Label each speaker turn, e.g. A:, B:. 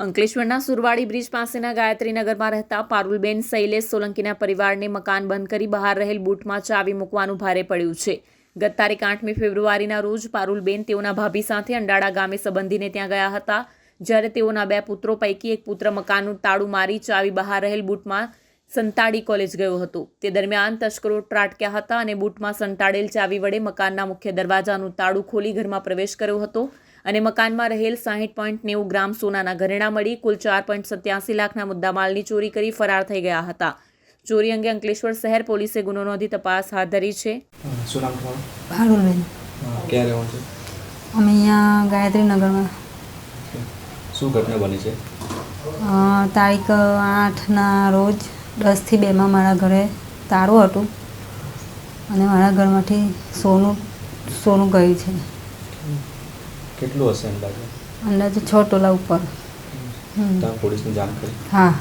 A: અંકલેશ્વરના સુરવાડી બ્રિજ પાસેના ગાયત્રીનગરમાં રહેતા પારુલબેન શૈલેષ સોલંકીના પરિવારને મકાન બંધ કરી બહાર રહેલ બૂટમાં ચાવી મૂકવાનું ભારે પડ્યું છે. ગત તારીખ આઠમી ફેબ્રુઆરીના રોજ પારુલબેન તેઓના ભાભી સાથે અંડાળા ગામે સંબંધીને ત્યાં ગયા હતા, જ્યારે તેઓના બે પુત્રો પૈકી એક પુત્ર મકાનનું તાળું મારી ચાવી બહાર રહેલ બૂટમાં સંતાડી કોલેજ ગયો હતો. તે દરમિયાન તસ્કરો ત્રાટક્યા હતા અને બૂટમાં સંતાડેલ ચાવી વડે મકાનના મુખ્ય દરવાજાનું તાળું ખોલી ઘરમાં પ્રવેશ કર્યો હતો અને મકાનમાં રહેલ સાહીઠ પોઈન્ટ નેવું ગ્રામ સોનાના ઘરેણા મળી કુલ ચાર પોઈન્ટ સત્યાસી લાખના મુદ્દામાલની ચોરી કરી ફરાર થઈ ગયા હતા. ચોરી અંગે અંકલેશ્વર શહેર પોલીસે ગુનો નોંધી તપાસ હાથ ધરી છે.
B: હા, ક્યાં રહેવાનું છે?
C: અમે અહીંયા ગાયત્રીનગરમાં.
B: શું ઘટના બની છે?
C: તારીખ આઠના રોજ દસથી બેમાં મારા ઘરે તાળું હતું અને મારા ઘરમાંથી સોનું સોનું ગયું છે.
B: કેટલું હશે અંદાજે?
C: અંદાજે છ ટોલા ઉપર.
B: પોલીસને જાણ કરી?
C: હા.